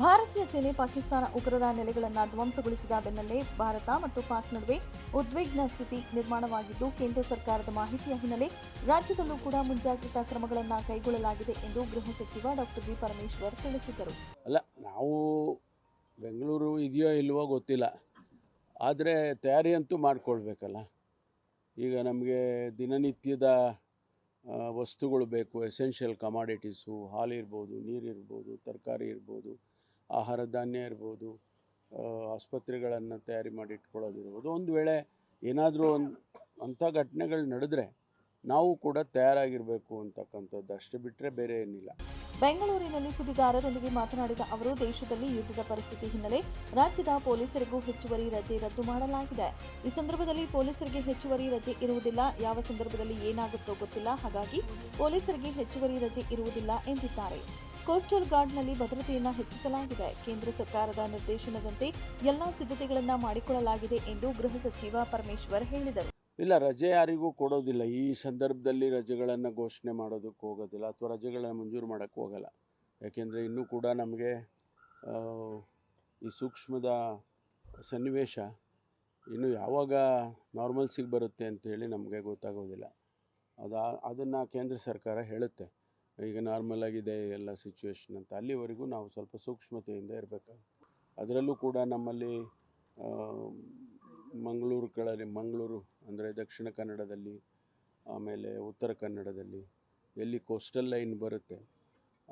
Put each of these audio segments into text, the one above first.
ಭಾರತೀಯ ಸೇನೆ ಪಾಕಿಸ್ತಾನ ಉಗ್ರರ ನೆಲೆಗಳನ್ನು ಧ್ವಂಸಗೊಳಿಸಿದ ಬೆನ್ನಲ್ಲೇ ಭಾರತ ಮತ್ತು ಪಾಕ್ ನಡುವೆ ಉದ್ವಿಗ್ನ ಸ್ಥಿತಿ ನಿರ್ಮಾಣವಾಗಿದ್ದು, ಕೇಂದ್ರ ಸರ್ಕಾರದ ಮಾಹಿತಿಯ ಹಿನ್ನೆಲೆ ರಾಜ್ಯದಲ್ಲೂ ಕೂಡ ಮುಂಜಾಗ್ರತಾ ಕ್ರಮಗಳನ್ನು ಕೈಗೊಳ್ಳಲಾಗಿದೆ ಎಂದು ಗೃಹ ಸಚಿವ ಡಾಕ್ಟರ್ ಜಿ ಪರಮೇಶ್ವರ್ ತಿಳಿಸಿದರು. ಅಲ್ಲ, ನಾವು ಬೆಂಗಳೂರು ಇದೆಯೋ ಇಲ್ವೋ ಗೊತ್ತಿಲ್ಲ. ಆದರೆ ತಯಾರಿ ಅಂತೂ ಮಾಡಿಕೊಳ್ಬೇಕಲ್ಲ. ಈಗ ನಮಗೆ ದಿನನಿತ್ಯದ ವಸ್ತುಗಳು ಬೇಕು ಎಸೆನ್ಷಿಯಲ್ ಕಮಾಡಿಟೀಸು ಹಾಲು ಇರ್ಬೋದು, ನೀರು ಇರ್ಬೋದು, ತರಕಾರಿ ಇರ್ಬೋದು. ಆಹಾರ ಧಾನ್ಯ ಇರ್ಬೋದು ಆಸ್ಪತ್ರೆಗಳನ್ನು ತಯಾರಿ ಮಾಡಿ ಇಟ್ಕೊಳ್ಳೋದಿರ್ಬೋದು. ಒಂದು ವೇಳೆ ಏನಾದರೂ ಒಂದು ಅಂಥ ಘಟನೆಗಳು ನಡೆದ್ರೆ ನಾವು ಕೂಡ ತಯಾರಾಗಿರಬೇಕು ಅಂತಕ್ಕಂಥದ್ದು. ಅಷ್ಟು ಬಿಟ್ಟರೆ ಬೇರೆ ಏನಿಲ್ಲ. ಬೆಂಗಳೂರಿನಲ್ಲಿ ಸುದ್ದಿಗಾರರೊಂದಿಗೆ ಮಾತನಾಡಿದ ಅವರು, ದೇಶದಲ್ಲಿ ಯುದ್ಧದ ಪರಿಸ್ಥಿತಿ ಹಿನ್ನೆಲೆ ರಾಜ್ಯದ ಪೊಲೀಸರಿಗೂ ಹೆಚ್ಚುವರಿ ರಜೆ ರದ್ದು ಮಾಡಲಾಗಿದೆ. ಈ ಸಂದರ್ಭದಲ್ಲಿ ಪೊಲೀಸರಿಗೆ ಹೆಚ್ಚುವರಿ ರಜೆ ಇರುವುದಿಲ್ಲ. ಯಾವ ಸಂದರ್ಭದಲ್ಲಿ ಏನಾಗುತ್ತೋ ಗೊತ್ತಿಲ್ಲ. ಹಾಗಾಗಿ ಪೊಲೀಸರಿಗೆ ಹೆಚ್ಚುವರಿ ರಜೆ ಇರುವುದಿಲ್ಲ ಎಂದಿದ್ದಾರೆ. ಕೋಸ್ಟಲ್ ಗಾರ್ಡ್ನಲ್ಲಿ ಭದ್ರತೆಯನ್ನು ಹೆಚ್ಚಿಸಲಾಗಿದೆ. ಕೇಂದ್ರ ಸರ್ಕಾರದ ನಿರ್ದೇಶನದಂತೆ ಎಲ್ಲಾ ಸಿದ್ಧತೆಗಳನ್ನು ಮಾಡಿಕೊಳ್ಳಲಾಗಿದೆ ಎಂದು ಗೃಹ ಸಚಿವ ಪರಮೇಶ್ವರ್ ಹೇಳಿದರು. ಇಲ್ಲ, ರಜೆ ಯಾರಿಗೂ ಕೊಡೋದಿಲ್ಲ. ಈ ಸಂದರ್ಭದಲ್ಲಿ ರಜೆಗಳನ್ನು ಘೋಷಣೆ ಮಾಡೋದಕ್ಕೆ ಹೋಗೋದಿಲ್ಲ ಅಥವಾ ರಜೆಗಳನ್ನು ಮಂಜೂರು ಮಾಡೋಕ್ಕೆ ಹೋಗಲ್ಲ. ಯಾಕೆಂದರೆ ಇನ್ನೂ ಕೂಡ ನಮಗೆ ಈ ಸೂಕ್ಷ್ಮದ ಸನ್ನಿವೇಶ ಇನ್ನು ಯಾವಾಗ ನಾರ್ಮಲ್ಸಿಗೆ ಬರುತ್ತೆ ಅಂತೇಳಿ ನಮಗೆ ಗೊತ್ತಾಗೋದಿಲ್ಲ. ಅದು, ಅದನ್ನು ಕೇಂದ್ರ ಸರ್ಕಾರ ಹೇಳುತ್ತೆ. ಈಗ ನಾರ್ಮಲ್ ಆಗಿದೆ ಎಲ್ಲ ಸಿಚುವೇಶನ್ ಅಂತ. ಅಲ್ಲಿವರೆಗೂ ನಾವು ಸ್ವಲ್ಪ ಸೂಕ್ಷ್ಮತೆಯಿಂದ ಇರಬೇಕಾಗುತ್ತೆ. ಅದರಲ್ಲೂ ಕೂಡ ನಮ್ಮಲ್ಲಿ ಮಂಗಳೂರು ಕಡೆ ಮಂಗಳೂರು ಅಂದರೆ ದಕ್ಷಿಣ ಕನ್ನಡದಲ್ಲಿ, ಆಮೇಲೆ ಉತ್ತರ ಕನ್ನಡದಲ್ಲಿ ಎಲ್ಲಿ ಕೋಸ್ಟಲ್ ಲೈನ್ ಬರುತ್ತೆ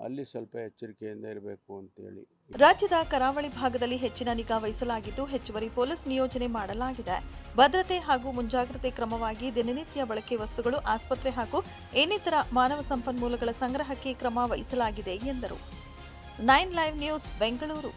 ಅಲ್ಲಿ ಸ್ವಲ್ಪ ಎಚ್ಚರಿಕೆಯಿಂದ ಇರಬೇಕು ಅಂತೇಳಿ. ರಾಜ್ಯದ ಕರಾವಳಿ ಭಾಗದಲ್ಲಿ ಹೆಚ್ಚಿನ ನಿಗಾ ವಹಿಸಲಾಗಿದ್ದು ಹೆಚ್ಚುವರಿ ಪೊಲೀಸ್ ನಿಯೋಜನೆ ಮಾಡಲಾಗಿದೆ. ಭದ್ರತೆ ಹಾಗೂ ಮುಂಜಾಗ್ರತೆ ಕ್ರಮವಾಗಿ ದಿನನಿತ್ಯ ಬಳಕೆ ವಸ್ತುಗಳು, ಆಸ್ಪತ್ರೆ ಹಾಗೂ ಇನ್ನಿತರ ಮಾನವ ಸಂಪನ್ಮೂಲಗಳ ಸಂಗ್ರಹಕ್ಕೆ ಕ್ರಮ ವಹಿಸಲಾಗಿದೆ ಎಂದರು. Nine live news, Bengaluru.